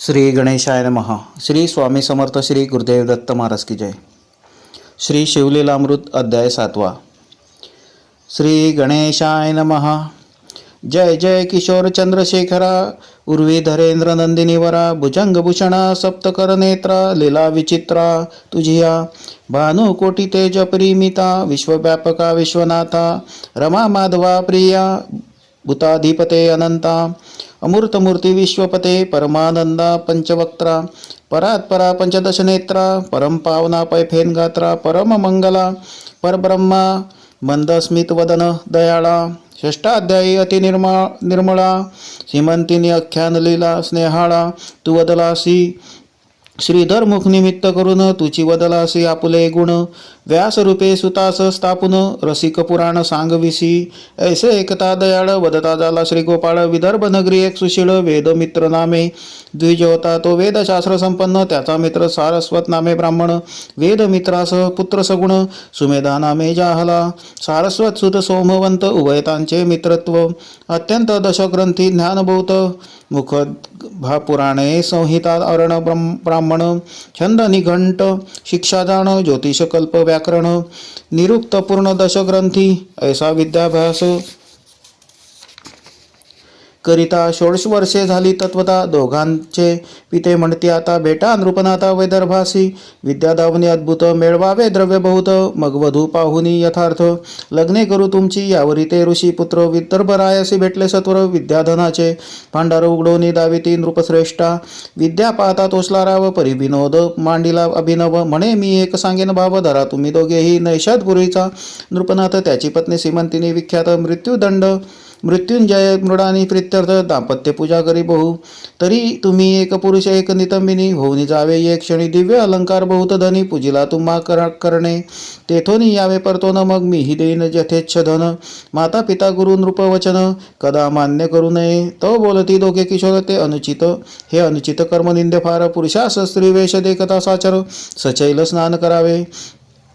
श्री गणेशाय महा श्री स्वामी समर्थ श्री गुरुदेव दत्त महाराज की जय. श्री शिवलीलामृत अध्याय सातवा. श्री गणेशाय महा जय जय किशोर चंद्रशेखरा उर्वी धरेंद्र नंदिनीवरा भुजंगभूषणा सप्तकर नेत्रा लीला विचित्रा तुझिया भानुकोटी तेज परिमिता विश्वव्यापका विश्वनाथा रमा माधवा प्रिया भूताधिपते अनंता अमूर्तमूर्ती विश्वपते परमानंदा पंचवक्त्रा परात्परा पंचदशनेत्रा परम पावना पैफेन गात्रा परम मंगला परब्रह्मा मंदस्मित वदन दयाळा षष्टाध्यायी अतिनिर्मा निर्मळा श्रीमंतिनी आख्यानलीला स्नेहाळा तू वदलासी श्रीधर मुख निमित्त करून तुची वदलासी आपुले गुण. व्यासरूपे सुतास स्थापून रसिक पुराण सांगविसी. ऐसे एकता दयाळ वदता झाला श्री गोपाळ विदर्भ नगरी एक सुशील वेद मित्र नामे. द्विज होता तो वेदशास्त्र संपन्न. त्याचा मित्र सारस्वत नामे ब्राह्मण. वेद मित्रास पुत्र सगुण. सुमेधा नामे जाहला. सारस्वत सुत सोमवंत उभयतांचे मित्रत्व. अत्यंत दशग्रंथी ज्ञानभूत मुख पुराणे संहिता अरण ब्रह्म ब्राह्मण छंद निघंट शिक्षादान ज्योतिषकल्प व्याकरण निरुक्त पूर्ण दशग्रंथी ऐसा विद्याभ्यास। करिता षोडश वर्षे झाली तत्वता दोघांचे पिते म्हणते आता बेटा नृपनाथा वैदर्भासी विद्यादावनी अद्भुत मेळवावे द्रव्य बहुत मग वधू पाहुनी यथार्थ लग्ने करू तुमची यावरी ते ऋषी पुत्र विदर्भरायासी भेटले सत्वर विद्याधनाचे भांडार उघडोनी दाविती नृपश्रेष्ठा विद्या पाहता तोसला राव परिविनोद मांडिला अभिनव म्हणे मी एक सांगेन भाव धरा तुम्ही दोघेही नैषाद पूर्वीचा नृपनाथ त्याची पत्नी श्रीमंतीने विख्यात मृत्यूदंड मृत्युंजय मृडानी प्रित्यर्थ दाम्पत्य पूजा करी बहु. तरी तुम्ही एक पुरुष एक नितंबिनी होऊनी जावे एक क्षणी दिव्य अलंकार बहुत धनी पूजिला तुम्हा कर करणे. तेथोनी यावे परतो न मग मीही देईन जथेच्छ धन. माता पिता गुरु नृपवचन कदा मान्य करू नये. तो बोलती दोघे किशोर ते अनुचित. हे अनुचित कर्म निंदे फार पुरुषास स्त्री वेश देखता साचर सचैल स्नान करावे.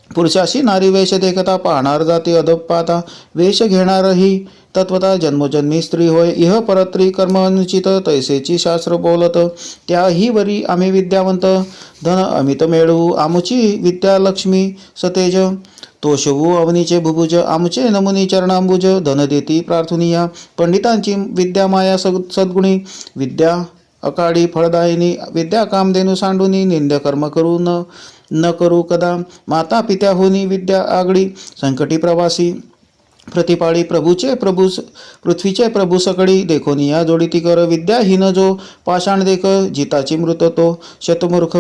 पुरुषाशी नारी वेश देखता पाहणार जाती अदब पाता वेश घेणारही. तत्वता जन्मोजन्मी स्त्री होय इह परत्री कर्म अनुचित तैसेची शास्त्र बोलत त्याही वरी आम्ही विद्यावंत. धन अमित मेळवू आमुची विद्या लक्ष्मी सतेज. तोषवू अवनीचे भुभुज आमचे नमुनी चरणांबुज. धन देती प्रार्थनीया पंडितांची विद्या माया सद सद्गुणी. विद्या अकाळी फळदायिनी विद्या कामधेनू सांडूनी निंद्य कर्म करू न करू कदा. माता पित्याहुनी विद्या आगडी संकटी प्रवासी. प्रतिपाळी प्रभूचे प्रभू पृथ्वीचे प्रभू सकळी देखोनिया जोडीती कर विद्याहीन जो पाषाण देख जिताची मृत तो. शतमूर्ख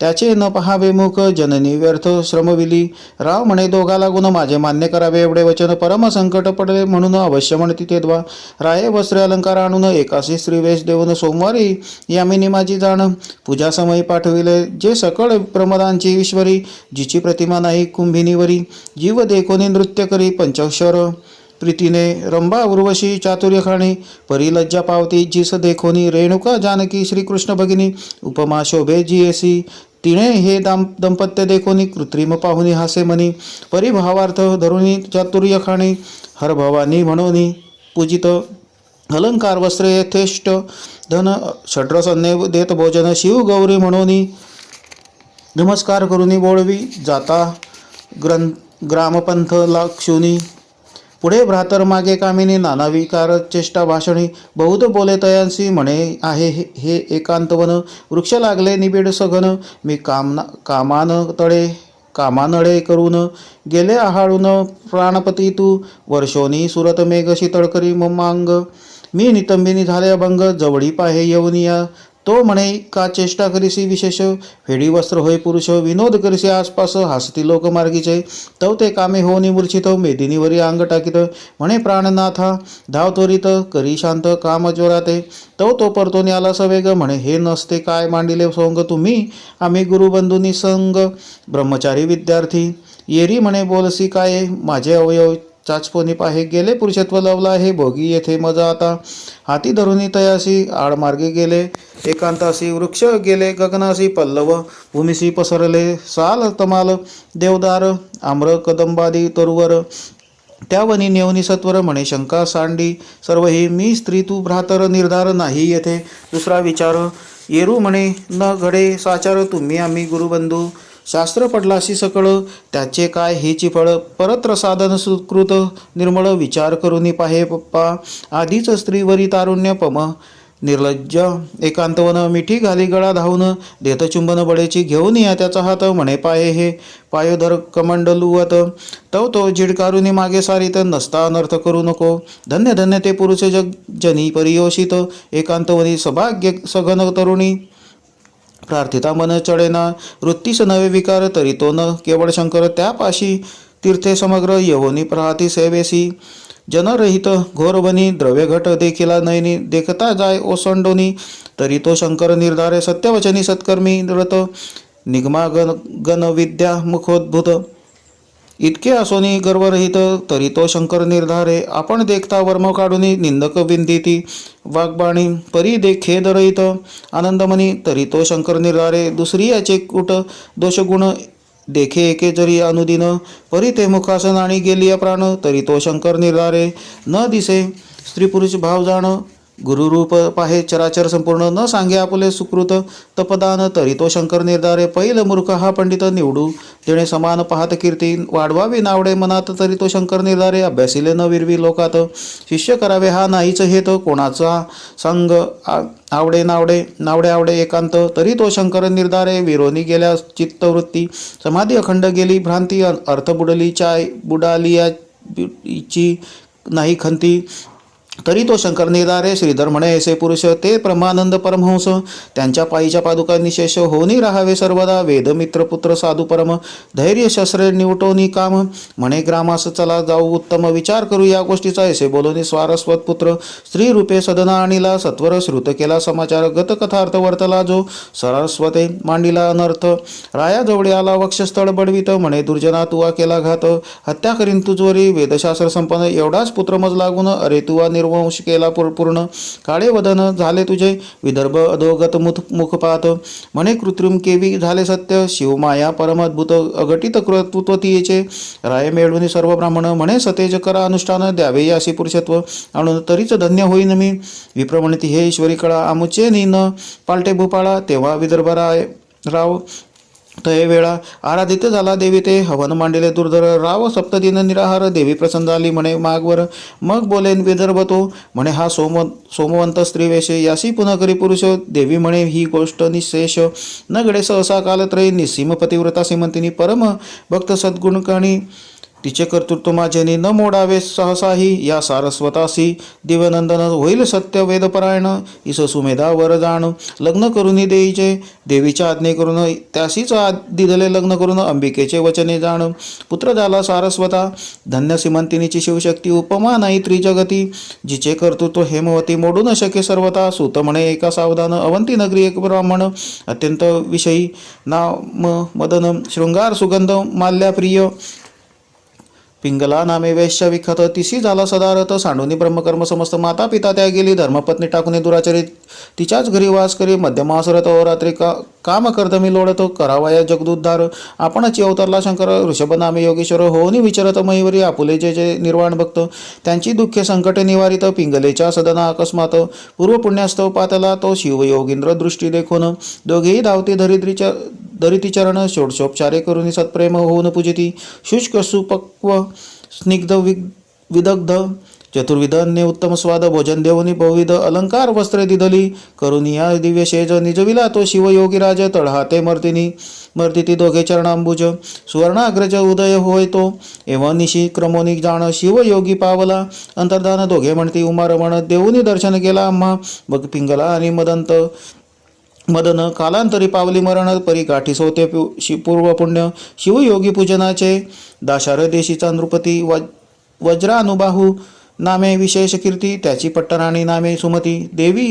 त्याचे न पहावे मुख जननी व्यर्थ श्रमविली. राव म्हणे दोघा लागून माझे मान्य करावे एवढे वचन परम संकट पडले म्हणून अवश्य म्हणती ते द्वा. राये वस्त्र अलंकार आणून एकाशी स्त्रीवेश देऊन सोमवारी यामिनी माझी जाण. पूजा समयी पाठविले जे सकळ प्रमदांची ईश्वरी जिची प्रतिमा नाही कुंभिनीवरी. जीव देखोनी नृत्य करी पंचक्षर प्रीतीने रंभा उर्वशी चातुर्यखाणी परिलज्जा पावती जिस देखोनी रेणुका जानकी श्रीकृष्ण भगिनी उपमा शोभे जीएसी तिने हे दाम दंपत्य देखोनी कृत्रिम पाहुनी हासे मनी परिभावार्थ धरुणी चातुर्यखाणी हरभवानी म्हणोनी पूजित अलंकार वस्त्रे यथेष्ट धन षड्रसन्ने देत भोजन शिव गौरी म्हणोनी नमस्कार करुनी बोळवी जाता ग्रं ग्रामपंथ लाक्षुनी पुढे भ्रातर मागे कामिनी नानाविकार चेष्टा भाषणी बहुत बोले तयांसी म्हणे आहे हे- हे एकांतवन वृक्ष लागले निबिड सघन मी कामना कामान तळे कामानळे करून गेले आहाळून प्राणपती तू वर्षोनी सुरत मेघ शीतळ करी ममांग मी नितंबिनी झाले अभंग जवळी पाहे येऊनिया तो म्हणे का चेष्टा करीसी विशेष? फेडी वस्त्र होय पुरुष विनोद करीसी आसपास हसती लोकमार्गीचे तव ते कामे हो निमूर्छित मेदिनीवरी अंग टाकीत. म्हणे प्राणनाथा धाव त्वरित करी शांत काम ज्वराते तव तो परतो आला सवेग. म्हणे हे नसते काय मांडिले सोंग तुम्ही? आम्ही गुरुबंधूनी संग. ब्रह्मचारी विद्यार्थी येरी म्हणे बोलसी काय? माझे अवयव चाचपोनी पाहे गेले पुरुषत्व लवला हे भोगी येथे मजा आता. हाती धरुनी तयासी आडमार्गे गेले. एकांतासी वृक्ष गेले गगनासी पल्लव. भूमिसी पसरले साल तमाल देवदार आम्र कदंबादी तरुवर. त्यावनी नेवनी सत्वर म्हणे शंका सांडी. सर्व हे मी स्त्री तू भ्रातर निर्धार नाही येथे. दुसरा विचार येरू म्हणे न घडे साचार तुम्ही आम्ही गुरुबंधू. शास्त्र पडलाशी सकळ त्याचे काय हेची फळ? परत्र साधन सुकृत निर्मळ विचार करून पाहे पप्पा. आधीच स्त्रीवरी तारुण्य पम. निर्लज्ज एकांतवन मिठी घाली गळा धावून. देत चुंबन घेऊन या त्याचा हात म्हणे पाये हे. पायोधर कमंडलुवत तव तो झिडकारुनी मागे सारीत नसता अनर्थ करू नको. धन्य धन्य ते पुरुष जग जनी परियोषित. एकांतवनी सभाग्य सघन तरुणी. प्रार्थिता मन चढेना वृत्तीस नवे विकार तरी तो न केवळ शंकर त्यापाशी तीर्थे समग्र यहोनी प्रहाती सेवेसी. जनरहित घोरवनी द्रव्यघट देखिला नयनी देखता जाय ओसंडोनी तरी तो शंकर निर्धारे सत्यवचनी सत्कर्मी रत निगमा गण गण विद्या मुखोद्भूत. इतके असोनी गर्वरहित तरी तो शंकर निर्धारे आपण देखता वर्म काढूनी निंदक विंदिती. वाग्बाणी परी देखे दरहित आनंदमनी तरी तो शंकर निर्धारे दुसरी याचे कुट दोषगुण देखे एके जरी अनुदिन. परी ते मुखासन आणि गेली प्राण तरी तो शंकर निर्धारे. न दिसे स्त्री पुरुष भाव जाण गुरुरूप पाहे चराचर संपूर्ण न सांगे आपले सुकृत तपदान तरी तो शंकर निर्धारे पैल मूर्ख हा पंडित निवडू. जेणे समान पाहत कीर्ती वाढवावी नावडे मनात तरी तो शंकर निर्धारे अभ्यासिले न विरवी लोकात. शिष्य करावे हा नाहीच हेत कोणाचा? संग आ- आवडे नावडे नावडे आवडे एकांत तरी तो शंकर निर्धारे विरोनी गेल्या चित्तवृत्ती. समाधी अखंड गेली भ्रांती अर्थ बुडली चाय बुडालियाची नाही खंती. तरी तो शंकर निरारे श्रीधर म्हणे ऐसे पुरुष ते ब्रह्मानंद परमहंस त्यांच्या पायीच्या पादुका निशेष होनी राहावे सर्वदा. वेद मित्र पुत्र साधू परम धैर्य शस्त्रे निवटोनी काम म्हणे ग्रामास चला जाऊ उत्तम विचार करू या गोष्टीचा. ऐसे बोलोनी स्वारस्वत पुत्र स्त्री रूपे सदना आणिला सत्वर श्रुत केला समाचार गत कथार्थ वर्तला जो. सरस्वते मांडिला अनर्थ राया जवळे आला वक्षस्थळ बडवित. म्हणे दुर्जना तुवा केला घात हत्या करीन तुझवरी. वेदशास्त्र संपन्न एवढाच पुत्र मज लागून अरे तुवा निर् निर्वंश केला पूर- पूर्ण. काळे वदन झाले तुझे. विदर्भ अधोगत मुख मुखपात. म्हणे कृत्रिम केवी झाले सत्य. शिवमाया परमद्भुत अघटित कर्तृत्वतीयेचे राय मिळवून सर्व ब्राह्मण. म्हणे सतेज करा अनुष्ठान. द्यावे असे पुरुषत्व. आणून तरीच धन्य होईन मी. विप्रमणती हे ईश्वरी कळा आमुचे नी न पालटे भूपाळा तेव्हा विदर्भ राय राव. तय वेळा आराधित झाला देवी ते. हवन मांडिले दुर्धर राव सप्तदिन निराहार देवी प्रसन्न झाली म्हणे मागवर. मग बोलेन विदर्भ तो. म्हणे हा सोम सोमवंत स्त्रीवेश यासी पुन्हा करी पुरुष. देवी म्हणे ही गोष्ट निशेष. न गडे सहसा कालत्रयी. निसीम पतिव्रता श्रीमंतिनी परम भक्त सद्गुणकाणी तिचे कर्तृत्व माझेनी न मोडावे सहसाही या सारस्वतासी दिव्यनंदन होईल सत्य वेदपरायण. इस सुमेधा वर जाण लग्न करून देईचे. देवीच्या आज्ञे करून त्याशीच दिलेले लग्न करून अंबिकेचे वचने जाण. पुत्र झाला सारस्वता. धन्य सीमंतिनीची शिवशक्ती उपमा नाही त्रिजगती. जिचे कर्तृत्व हेमवती मोडू न शके सर्वता सुत म्हणे एका सावधान अवंती नगरी एक ब्राह्मण. अत्यंत विषयी नाम मदन शृंगार सुगंध माल्याप्रिय. पिंगला नामे वेश्या विखत तिशी झाला सदारत सांडूनी ब्रह्मकर्म समस्त माता पिता त्या गेली धर्मपत्नी टाकून दुराचरित. तिच्याच घरी वास करी. मध्यमासरत रात्री का काम कर्तमी लोळत. करावाया जगदुद्धार. आपणच अवतरला शंकर ऋषभ नामे योगेश्वर. होनी विचारत मयुरी. आपुले जे जे निर्वाण भक्त. त्यांची दुःखे संकटे निवारित. पिंगलेच्या सदना अकस्मात. पूर्व पुण्यास्तव पातला तो शिवयोगींद्र दृष्टी देखून. दोघेही धावते धरित्रीच्या दरिती चरण षोडशोपचारे करून सत्प्रेम होऊन पूजिती. शुष्क सुपक्व स्निग्ध वि विदग्ध चतुर्विध अन्य उत्तम स्वाद भोजन देवनी बहुविध अलंकार वस्त्रे दिदली करुनिया दिव्य शेज निजविला तो शिवयोगीराज तळहाते मर्दिनी. ती दोघे चरणांबुज सुवर्णाग्रज उदय होय तो एव निशी क्रमोनी जाण शिवयोगी पावला. अंतर्धान दोघे म्हणती उमारमण देऊनी दर्शन केला आम्हा. बघ पिंगला आणि मदंत मदन कालांतरी पावली मरण परी गाठी सोते शि पूर्व पुण्य शिवयोगी पूजनाचे दाशार देशीचा नृपती वज वज्रानुबाहू नामे विशेष कीर्ती त्याची पट्टराणी नामे सुमती देवी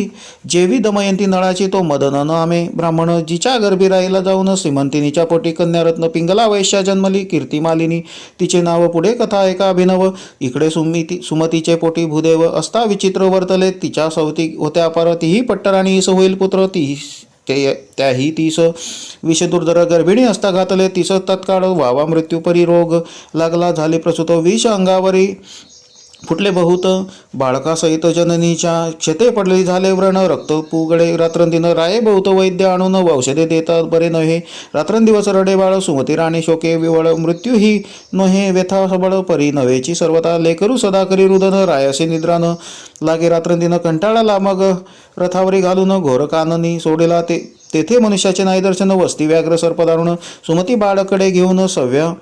जेवी दमयंती नळाची तो मदन नामे ब्राह्मण जिच्या गर्भी राहिला जाऊन श्रीमंतिनीच्या पोटी कन्यारत्न पिंगला वैश्या जन्मली कीर्ती मालिनी तिचे नाव पुढे कथा एका अभिनव इकडे सुमिती सुमतीचे पोटी भूदेव असता विचित्र वर्तले तिच्या सवती होत्या पर तीही पट्टराणी इस होईल पुत्र ती ते त्याही तीस विषदुर्धर गर्भिणी असता घातले तिस तत्काळ वावा मृत्यूपरी रोग लागला झाले प्रसूत विष अंगावरी फुटले बहुत. बाळकासहित जननीच्या क्षते पडले झाले व्रण. रक्त पुगडे रात्रंदिन राये बहुत. वैद्य आणून औषधे देतात बरे नव्हे. रात्रंदिवस रडे बाळ. सुमती राणी शोके विवळ मृत्यूही नव्हे व्यथा सबळ. परी नव्हेची सर्वता लेकरू सदा करी रुदन. रायासे निद्रान लागे रात्रंदिन कंटाळाला मग रथावरी घालून घोर काननी सोडेला ते. तेथे मनुष्याचे नाही दर्शन वस्ती व्याघ्र सर्पदारुण सुमती बाळकडे घेऊन सव्या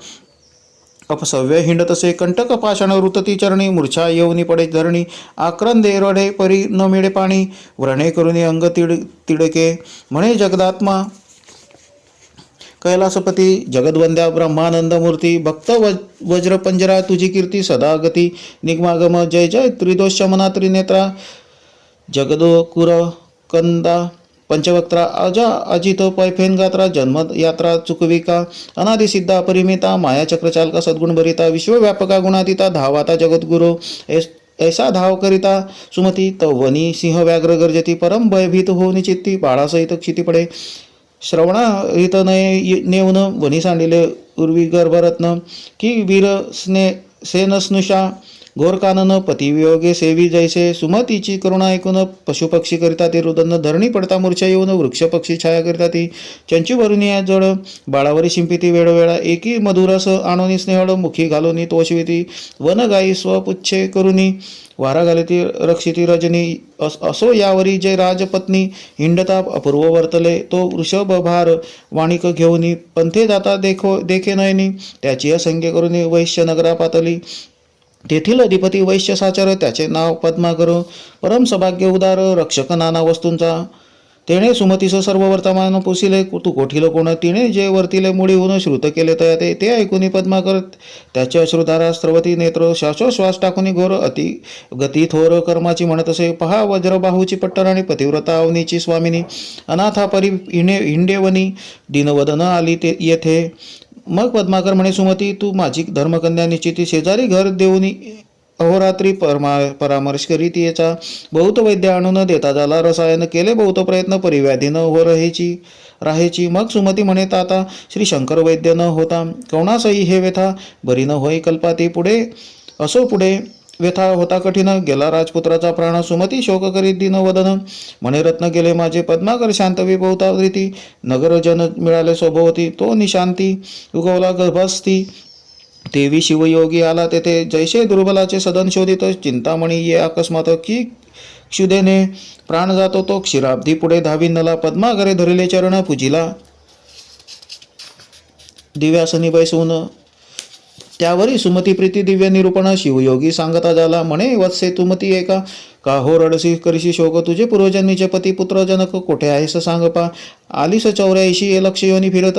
अपसव्य हिंड तसे कंटक पाषाण रुतती चरणी मूर्छा येऊनी पडे धरणी आक्रंदे रडे परी न मिळे पाणी व्रणे करुनी अंग तिड तिडके म्हणे जगदात्मा. कैलासपती जगदवंद्या ब्रह्मानंद मूर्ती भक्त वज वज्रपंजरा तुझी कीर्ती सदा गती. निगमागम जय जय त्रिदोष मना त्रिनेत्रा. जगदो कुर कंदा पंचवक्त्रा अजा अजित पैफेन गात्रा जन्मयात्रा चुकविका अनादि सिद्धा परिमिता माया चक्रचालका सद्गुण भरिता विश्वव्यापका गुणातीता धावाता जगद्गुरु एस ऐसा धाव करिता सुमती तवनी सिंह व्याघ्र गर्जती परम भयभीत हो निचित्ती बाळासहित क्षितिपडे श्रवणा हित नये नेऊन वनी सांडिले उर्वी गर्भरत्न की वीर स्ने सेनस्नुषा गोरकानन पतिवियोगे सेवी जैसे सुमतीची करुणा ऐकून पशुपक्षी करिता ते रुदन धरणी पडता मूर्छा येऊन वृक्ष पक्षी छाया करिता ती चंची वरुणी जड बाळावरी शिंपिती वेळोवेळा एकी मधुरस आणोनी स्नेहळ मुखी घालोनी तोषविती वन गाई स्वपुच्छे करुनी. वारा घालती रक्षिती रजनी. अस असो यावरी जे राजपत्नी. हिंडता अपूर्व वर्तले. तो वृषभ भार वाणिक घेऊनी. पंथे जाता देखो देखे नयनी. त्याची असंख्य करून. वैश्य नगरा पातली. तेथील अधिपती वैश्य साचर त्याचे नाव पद्माकर परम सभाग्य उदार रक्षक नाना वस्तूंचा. तेणे सुमतीस सर्व वर्तमान पुसिले तू कोठील कोण? तिने जे वर्तिले मुळी होऊन श्रुत केले तया ते ते ऐकूनी पद्माकर त्याचे अश्रुधारा स्रवती नेत्र श्वासोश्वास टाकूनी घोर अति गती थोर कर्माची म्हणत असे पहा वज्रबाहूची आणि पतिव्रता अवनीची स्वामिनी. अनाथा परी हिणे हिंडेवनी दिनवदन आली ते येथे. मग पद्माकर म्हणे सुमती तू माझी धर्मकन्या निश्चिती शेजारी घर देऊन अहोरात्री परमा परामर्श करीत याचा बहुत वैद्य आणून देता झाला रसायन केले बहुत प्रयत्न परिव्याधी न हो रहेची राहायची. मग सुमती म्हणे आता श्री शंकर वैद्य न होता. कोणासही हे व्यथा बरी न होई कल्पाती पुढे. असो पुढे. व्यथा होता कठीण. गेला राजपुत्राचा प्राण सुमती शोक करीत दिन वदन. म्हणे रत्न गेले माझे पद्माकर शांत विभवतावृती नगर जन मिळाले स्वभवती तो निशांती. उगवला गर्भस्ती देवी शिवयोगी आला तेथे. जैसे दुर्बलाचे सदन शोधित चिंतामणी ये अकस्मात की क्षुदेने. प्राण जातो तो क्षीराब्धी पुढे धाविनला पद्माकरे धरिले चरण पूजिला. दिव्यासनी बैसवून त्यावरी सुमती प्रीती दिव्य निरूपण शिवयोगी सांगता झाला म्हणे वत्से तुमती एका का? हो रडसी करशी शोक? तुझे पूर्वजन्मीचे पती पुत्र जनक कोठे आहेस सांग पा. आलीस चौऱ्याऐंशी लक्ष योनी फिरत.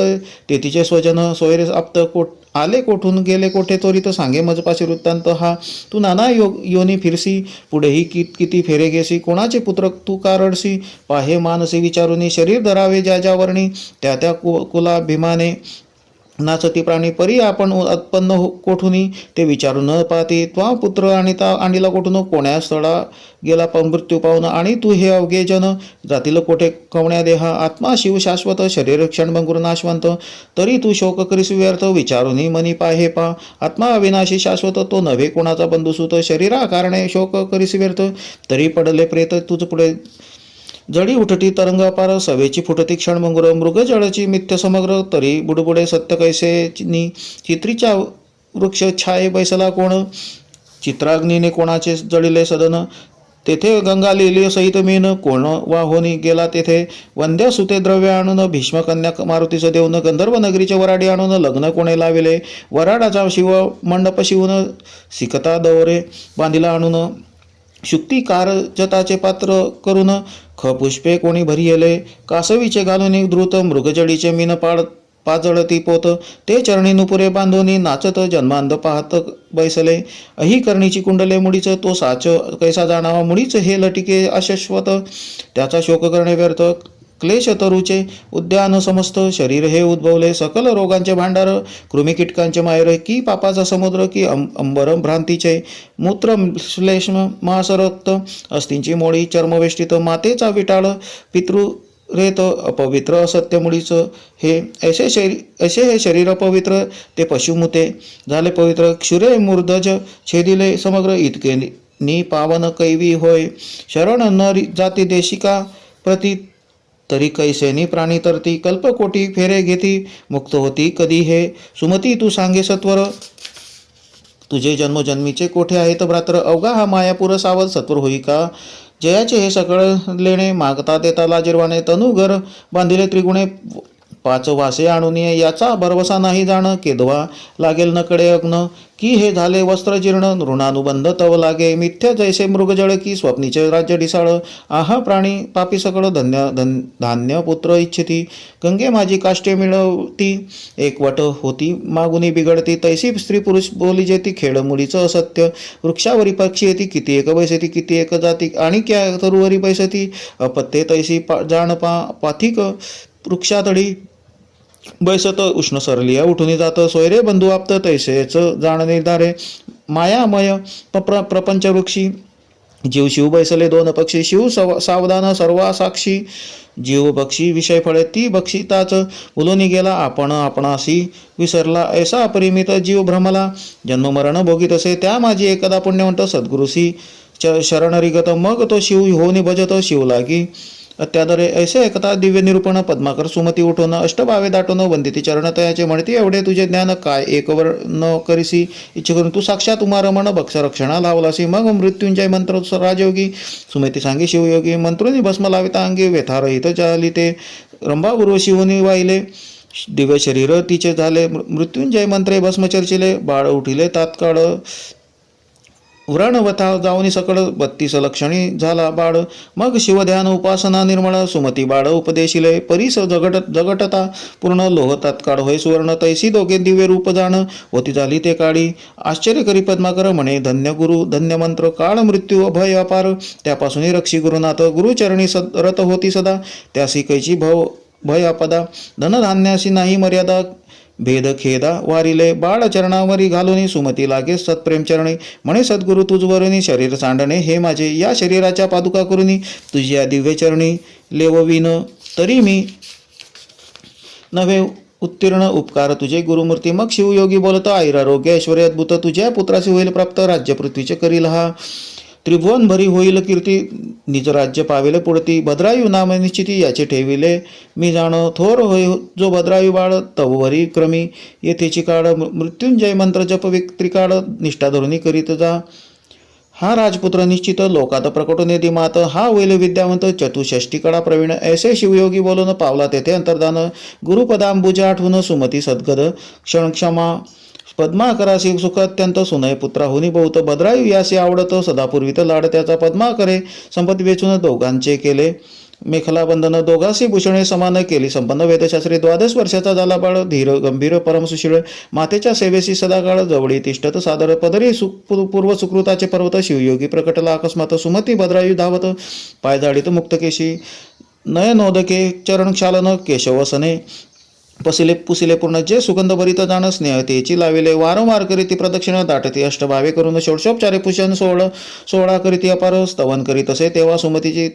ते तिचे स्वजन सोयरे आप्त कोट आले कोठून? गेले कोठे? त्वरित सांगे मजपाशी वृत्तांत हा. तू नाना यो योनी फिरसी पुढेही कित किती फेरे घेसी? कोणाचे पुत्र तू का रडसी? पाहे मानसी विचारुनी शरीर धरावे ज्या ज्या वर्णी त्या त्या कु कुलाभिमाने. नाचती प्राणी परी आपण उत्पन्न हो- कोठुनी ते विचारू न पाहते त्वा पुत्र आणि ता आणीला कोठून कोण्या स्थळा गेला पण मृत्यू पाहून आणि तू हे अवघे जन जातील कोठे? कवण्या देहा आत्मा शिव शाश्वत शरीर क्षणभंगुर नाशवंत. तरी तू शोक करीस व्यर्थ विचारूनी मनी पाहे पा. आत्मा अविनाशी शाश्वत तो नव्हे कोणाचा बंधुसूत. शरीरा कारणे शोक करीस व्यर्थ. तरी पडले प्रेत तुझ पुढे जडी उठटी तरंग पार सवेची फुटती क्षणभंगुर मृग जळची मिथ्य समग्र तरी बुडबुडे सत्य कैसे चित्रीच्या वृक्ष छाये बैसला कोण? चित्राग्नीने कोणाचे जळिले सदन? तेथे गंगा लिहिली सहित मीन कोण वाहोनी गेला तेथे? वंद्या सुते द्रव्य आणून भीष्मकन्या मारुतीचं देऊन गंधर्व नगरीचे वराडी आणून लग्न कोणे लाविले? वराडाचा शिव मंडप शिवून सिकता दौरे बांधिला आणून शुक्ती कारजताचे पात्र करून ख पुष्पे कोणी भरियले? कासवीचे घालून द्रुत मृगजडीचे मीन पाड पाजळती पोत. ते चरणी नुपुरे बांधूनी नाचत जन्मांध पाहत बैसले. अही करणीची कुंडले मुडीच तो साच कैसा जाणावा मुडीच हे लटिके अशश्वत. त्याचा शोक करणे व्यर्थ. क्लेश तरुचे उद्यान समस्त शरीर हे उद्भवले सकल रोगांचे भांडार कृमी कीटकांचे मायर की पापाचा समुद्र की अं अंबर भ्रांतीचे मूत्र श्लेष्म मासरक्त अस्तींची मोळी चर्मवेष्टित मातेचा विटाळ पितृ रेत अपवित्र असत्य मुळीचं हे ऐसे शरी ऐसे हे शरीर अपवित्र ते पशुमुते झाले पवित्र क्षुरे मूर्धज छेदिले समग्र इतके नि- पावन कैवी होय शरण न जाती देशिका प्रती तरी कैसेनी प्राणी तर ती कल्पकोटी फेरे घेती मुक्त होती कधी हे? सुमती तू सांगे सत्वर. तुझे जन्मजन्मीचे कोठे आहेत भ्रात्र? अवघा हा मायापुर सावध सत्वर होई का? जयाचे हे सकळ लेणे मागता देता लाजीरवाने तनु घर बांधिले त्रिगुणे पाच वासे आणून ये याचा भरवसा नाही जाणं केदवा लागेल नकडे अग्न. की हे झाले वस्त्र जीर्ण ऋणानुबंध तव लागे. मिथ्य जैसे मृगजळ की स्वप्नीचे राज्य ढिसाळ. आहा प्राणी पापी सकळ धन्य धन धान्य पुत्र इच्छिती. गंगे माझी काष्टे मिळवती. एकवट होती मागुनी बिघडती. तैसी स्त्री पुरुष बोली जेती खेळ मुलीचं असत्य. वृक्षावरी पक्षी येती किती एक बैसती किती एक जाती. आणि क्या तरुवरी बैसती? अपत्ये तैसी पा जाण पा पाथिक वृक्षातडी. बैसत उष्ण सरलिया उठून जात सोयरे बंधू आप्त तैसेच जाण निर्धारे मायामय प्र प्रपंच वृक्षी. जीव शिव बैसले दोन पक्षी शिव सव सावधान सर्वा साक्षी जीव बक्षी विषय फळे ती बक्षिताच बोलून गेला आपण आपणासी विसरला ऐसा अपरिमित जीव भ्रमला. जन्ममरण भोगीत असे त्या माझी एकदा पुण्यवंत सद्गुरुसी च शरणरिगत मग तो शिव होऊन भजत शिवला की अत्यादरे ऐसे एकता दिव्य निरूपण पद्माकर सुमती उठवणं अष्टभावे दाटोन वंदिती चरण तयाचे म्हणते एवढे तुझे ज्ञान काय? एकवर न करिसी इच्छा करून तू साक्षात उमारमण भक्ष रक्षणा लावलासी मग मृत्युंजय मंत्र राजयोगी सुमती सांगी शिवयोगी मंत्रुनी भस्म लाविता अंगी व्यथारहित चालिते रंभागुरु शिवनी वाहिले दिव्य शरीर तिचे झाले मृत्युंजय मंत्रे भस्म चर्चिले बाळ उठिले तात्काळ व्रणवथा जाऊनी सकळ बत्तीस लक्षणी झाला बाळ. मग शिवध्यान उपासना निर्मळ सुमती बाळ उपदेशिले परीस जगट जगटता पूर्ण लोह तात्काळ होय सुवर्ण तैसी दोघे दिव्य रूप जाण होती झाली ते काळी. आश्चर्य करी पद्माकर म्हणे धन्य गुरु धन्य मंत्र काळ मृत्यू अभय अपार. त्यापासून रक्षी गुरुनाथ गुरुचरणी सद रत होती सदा. त्यासी कैची भव भय आपदा धनधान्यासी नाही मर्यादा भेद खेदा वारिले बाळचरणावरी घालूनी सुमती लागे सत्प्रेम चरणी. म्हणे सद्गुरु तुझवरुनी शरीर सांडणे हे माझे या शरीराच्या पादुका करुनी. तुझ्या या दिव्यचरणी लेवविन तरी मी. नव्हे उत्तीर्ण उपकार तुझे गुरुमूर्ती मग शिवयोगी बोलत आयुरारोग्य ऐश्वर अद्भुत तुझ्या पुत्राशी होईल प्राप्त राज्य पृथ्वीचे करील हा. त्रिभुवन भरी होईल कीर्ती निज राज्य पावेल पुढती. भद्रायू नाम निश्चिती याचे ठेविले. मी जाणो थोर होय जो भद्रायू बाळ तववरी क्रमी. येथेची काळ मृत्युंजय मंत्र जप विक्त्रिकाळ निष्ठा धोरणी करीत जा. हा राजपुत्र निश्चित लोकात प्रकट मात. हा होईल विद्यावंत चतुष्षष्टी प्रवीण. ऐसे शिवयोगी बोलून पावला तेथे अंतर्धान. गुरुपदांबुजा आठवून सुमती सद्गद. क्षणक्षमा पद्माकरासी सुख अत्यंत सुनय पुत्राहुनी बहुत भद्रायू यासी आवडत. सदापूर्वीत लाड त्याचा पद्माकरे. संपत वेचून दोघांचे केले. मेखला बंधन भूषणे समान केली. संपन्न वेदशास्त्री द्वादश वर्षाचा झाला बाळ. धीर गंभीर परमसुशीळ मातेच्या सेवेशी सदाकाळ जवळी तिष्ठत. सादर पदरी सु पूर्व सुकृताचे पर्वत. शिवयोगी प्रकटला अकस्मात सुमती भद्रायू धावत. पायझाडीत मुक्तकेशी नयनोदके चरणक्षालन केशवसने पसिले पुसिले पूर्ण जे सुगंध भरित जाण स्नेहतेची लाविले वारंवार करीती प्रदक्षिणा दाटती अष्टभावे करून षोडशोपचारे पूजन सोळ सोळा करीती अपार स्तवन करीत असे तेव्हा सुमतीची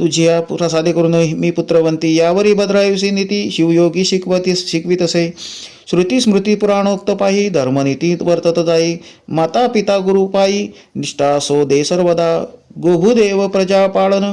तुझ्या प्रसादे करून मी पुत्रवंती यावरी भद्रायुषी नीती शिवयोगी शिकवती शिकवित असे. श्रुती स्मृती पुराणोक्त पायी धर्मनीती वर्तत जाई माता पिता गुरु पायी निष्ठा सो दे सर्वदा गोभुदेव प्रजा पाळन.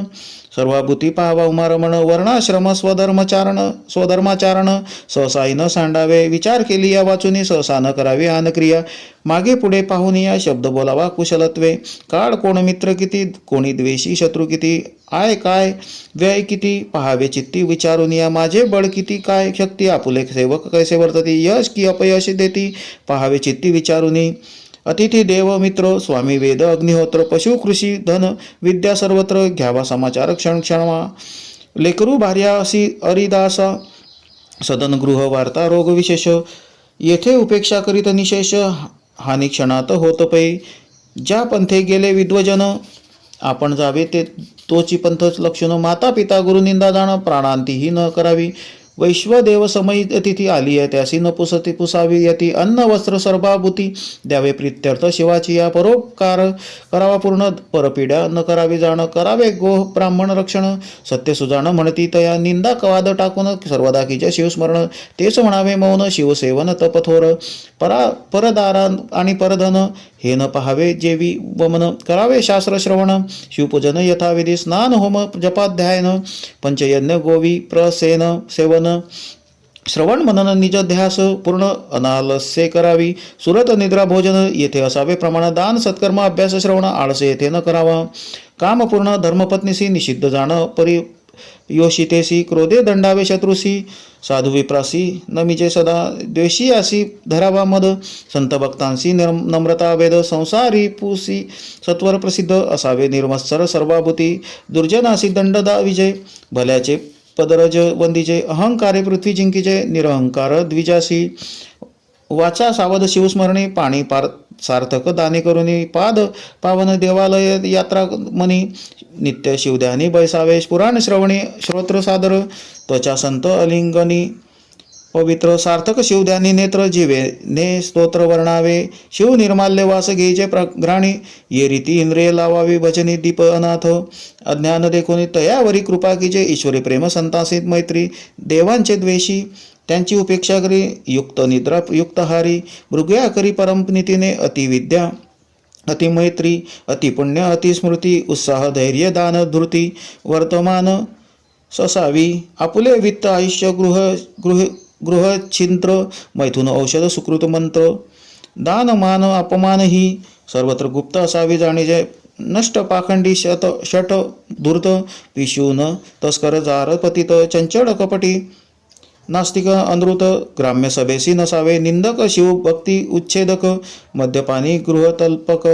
सर्वाभूती पाहावा उमारमण वर्णाश्रम स्वधर्मचारण स्वधर्माचारण. सहसाई न सांडावे विचार केली या वाचुनी सहसा न करावी क्रिया. मागे पुढे पाहून या शब्द बोलावा कुशलत्वे. काळ कोण मित्र किती कोणी द्वेषी शत्रू किती आय काय व्यय किती पहावे चित्ती विचारून या माझे बळ किती काय शक्ती आपुले सेवक कैसे वर्तती यश की अपयश देती पहावे चित्ती विचारुनी. अतिथी देव मित्र स्वामी वेद अग्निहोत्र पशु कृषी धन विद्या सर्वत्र घ्यावा समाचार क्षण क्षणवा लेकरू भार्या असी अरिदासा सदनगृह वार्ता रोग विशेष येथे उपेक्षा करीत निशेष हानी क्षणात होत पै. ज्या पंथे गेले विद्वजन आपण जावे ते तोची पंथच लक्षण माता पिता गुरुनिंदा जाणं प्राणांतीही न करावी. वैश्वदेव समय तिथी आली आहे त्यासी न पुसती पुसावी यती अन्न वस्त्र सर्वाभूती. द्यावे प्रित्यर्थ शिवाची या परोपकार करावा पूर्ण. परपिड्या न करावी जाणं करावे गो ब्राह्मण रक्षण. सत्य सुजाण म्हणती तया निंदा कवाद टाकून सर्वदा किच्या शिवस्मरण. तेच म्हणावे मौन शिवसेवन तपथोर. परा परदारा आणि परधन हे न पहावे जेवी वमन. करावे शास्त्र श्रवण. शिवपूजन यथाविधी स्नान होम जपाध्यायन. पंचयज्ञ गोवी प्रसेन सेवन श्रवण मनन निज ध्यास पूर्ण अनालस्य करावी. सुरत निद्रा भोजन येथे असावे. प्रमाण दान सत्कर्म अभ्यास श्रवण आळस येथे न करावा. कामपूर्ण धर्मपत्नीशी निषिद्ध जाणं परि योषितेसी क्रोधे दंडावे शत्रुसी साधू विप्रासी नमीचे सदा द्वेषी आसी धरावा मद संत भक्तांसी निर्म नम्रता वेद संसारी पुसी सत्वर प्रसिद्ध असावे. निर्मत्सर सर्वाभूती दुर्जनासी दंडदा विजय भल्याचे पदरज वंदीचे अहंकारे पृथ्वी जिंकीचे निरहंकार द्विजासी। वाचा सावध शिवस्मरणे पाणी पार सार्थक दाने करुणी पाद पावन देवालय यात्रा मनी। नित्य शिवध्यानी बैसावेश पुराण श्रवणे श्रोत्र सादर। त्वचा संत अलिंगनी। पवित्र सार्थक शिवध्यानी नेत्र जीवे ने स्तोत्र वर्णावे शिव निर्माल्य वास घेचे प्रग्राणी ये रीती इंद्रिय लावावी भजनी दीप अनाथ. अज्ञान देखोनी तयावरी कृपा कीजे ईश्वरी प्रेम संतासित मैत्री. देवांचे द्वेषी त्यांची उपेक्षा करी युक्त निद्रा युक्तहारी मृगया करी परमनीतीने अतिविद्या अतिमैत्री अतिपुण्य अतिस्मृती उत्साह धैर्य दान धृती वर्तमान ससावी आपुले वित्त आयुष्य गृह गृह गृहछिंत्र मैथुन औषध सुकृत मंत्र दान मान अपमान ही सर्वत्र गुप्त असावी जाणीजे नष्ट पाखंडी शत शट धूर्त पिशून तस्कर जार पतित चंचळ कपटी नास्तिक अनृत ग्राम्य सभेसी नसावे निंदक शिव भक्ती उच्छेदक मद्यपानी गृहतल्पक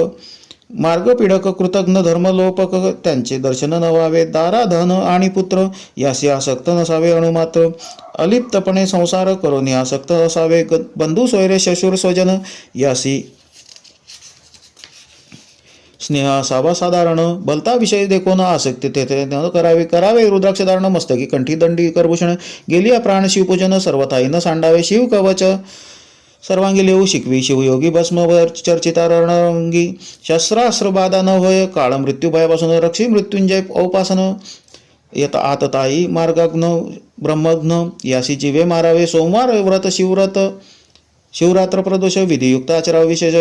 मार्गपीडक कृतज्ञ धर्मलोपक त्यांचे दर्शन नवावे दारा धन आणि पुत्र यासी आसक्त नसावे अणुमात्र अलिप्तपणे संसार करून आसक्त असावे. बंधू सोयरे शशूर स्वजन यासी स्नेह असावा साधारण. भलता विषय देखून आसक्ती तेथे न करावे. करावे रुद्राक्ष धारण मस्तकी कंठी दंडी करभूषण गेली प्राण शिवपूजन सर्वथाई न सांडावे शिव कवच सर्वांगी लिहू शिकवी शिवयोगी भस्मवर चर्चिता रणरंगी शस्त्रास्त्र बाधा न होय काळ मृत्यू भयापासून रक्षी मृत्युंजय औपासन. येत आतताई मार्गाग्न ब्रह्मग्न यासी जीवे मारावे सोमवार व्रत शिवव्रत. शिवरात्र प्रदोष विधियुक्त आचराव विशेष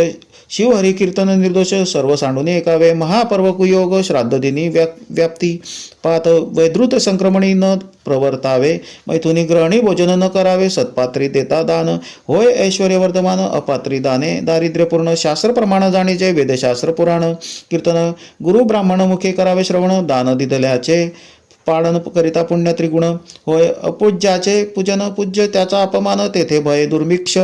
शिवहरी कीर्तन निर्दोष सर्व सांडून एकावे महापर्व कुयोग श्राद्धदिनी व्या व्याप्ती पात वैद्रुत संक्रमणी न प्रवर्तावे मैथुनी ग्रहणी भोजन न करावे सत्पात्री देता दान होय ऐश्वर्य वर्धमान अपात्री दाने दारिद्र्यपूर्ण शास्त्र प्रमाण जाणीचे वेदशास्त्र पुराण कीर्तन गुरु ब्राह्मण मुखे करावे श्रवण दान दिदल्याचे पाळन करिता पुण्य त्रिगुण होय अपूज्याचे पूजन पूज्य त्याचा अपमान तेथे भय दुर्भिक्ष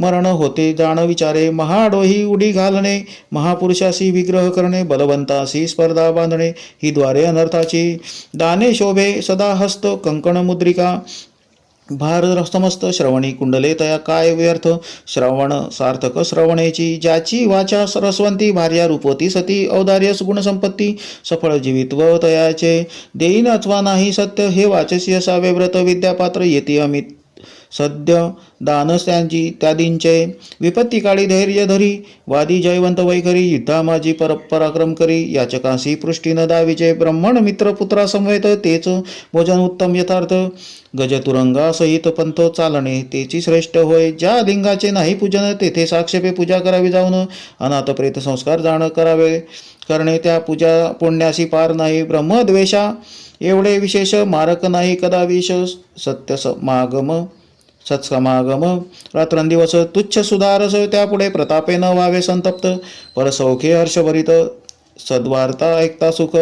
मरण होते जाण विचारे महाडोही उडी घालणे महापुरुषासी विग्रह करणे बलवंतासी स्पर्धा बांधणे ही द्वारे अनर्थाची. दाने शोभे सदा हस्त कंकण मुद्रिका भार समस्त श्रवणी कुंडले तया काय व्यर्थ? श्रवण सार्थक श्रवणेची ज्याची वाचा सरस्वंती भार्या रूपवती सती औदार्य गुणसंपत्ती सफळ जीवित्व तयाचे. देईन अथवा नाही सत्य हे वाचसी असावे व्रत विद्यापात्र येते अमित. सद्य दानस्यांची त्यादींचे विपत्ती धैर्य धरी वादी जयवंत वैखरी युद्धा माझी पर पराक्रम करी याचकासी पृष्टी न दाविचे ब्रह्मण मित्र पुत्रा समवेत तेच भोजन उत्तम यथार्थ. गजतुरंगा सहित पंथ चालणे तेची श्रेष्ठ होय. ज्या लिंगाचे नाही पूजन तेथे साक्षेपे पूजा करावी जाऊन अनाथ प्रेत संस्कार जाण करावे करणे. त्या पूजा पुण्यासी पार नाही ब्रह्मद्वेषा एवढे विशेष मारक नाही कदा विष सत्य समागम सत्समागम रात्रंदिवस तुच्छ सुधारस त्यापुढे प्रतापे न व्हावे संतप्त परसौखे हर्षभरित सद्वार्ता ऐकता सुख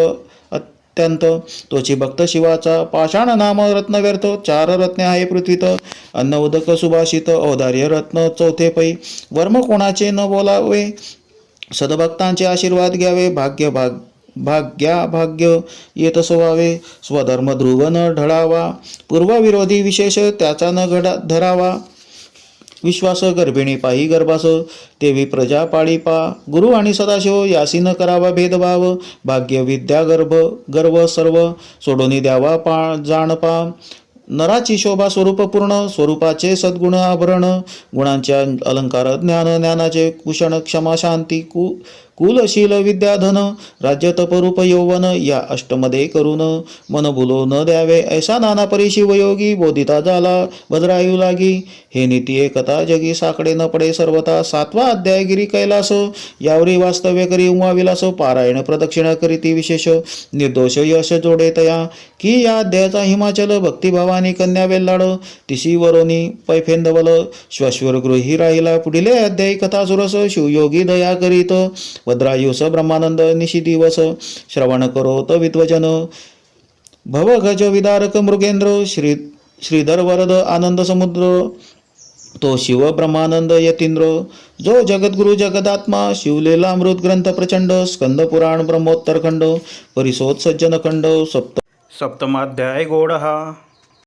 अत्यंत. तोची भक्त शिवाचा पाषाण नाम रत्न व्यर्थ चार रत्ने आहे पृथ्वीत. अन्न उदक सुभाषित औदार्य रत्न चौथे पै. वर्म कोणाचे न बोलावे? सदभक्तांचे आशीर्वाद घ्यावे भाग्य भाग भाग्या भाग्य येत सोवावे स्वधर्म ध्रुव न ढळावा. पूर्वविरोधी विशेष त्याचा न घडा धरावा. विश्वास गर्भिणी पायी गर्भास देवी प्रजा पाळी पा. गुरु आणि सदाशिव यासी न करावा भेदभाव. भाग्य विद्या गर्भ गर्व सर्व सोडोनी द्यावा पा जाण पा. नराची शोभा स्वरूप पूर्ण स्वरूपाचे सद्गुण आभरण गुणांच्या अलंकार ज्ञान ज्ञानाचे कुशण क्षमा शांती कु कुलशील विद्याधन राज्य तपरूप यौवन या अष्टमध्ये करून मन भुलो न द्यावे ऐसा नाना परी शिवयोगी बोधिता झाला भद्रायू लागी. हे नीती एकता जगी साकडे न पडे सर्वता सातवा अध्यायगिरी कैलास. यावरी वास्तव्य करी उमा विलास पारायण प्रदक्षिणा करीती विशेष. निर्दोष यश जोडे तया. की या अध्यायाचा हिमाचल भक्तिभावानी कन्या वेल्लाड. तिशी वरोनी पैफेंदवल श्वश्वर गृही राहिला पुढील अध्यायी कथा सुरस शिवयोगी दया करीत. भद्रायुस ब्रह्मानंद निशी दिवस श्रवण करोत विद्वजन। भवगज विदारक मृगेंद्र। श्री श्रीधर वरद आनंद समुद्र। तो शिव ब्रह्मानंद यतींद्र। जो जगद्गुरु जगदात्मा। शिवलेला अमृत ग्रंथ प्रचंड। स्कंद पुराण ब्रह्मोत्तरखंड परिसोत सज्जन खंड। सप्त सप्तमाध्याय गोड हा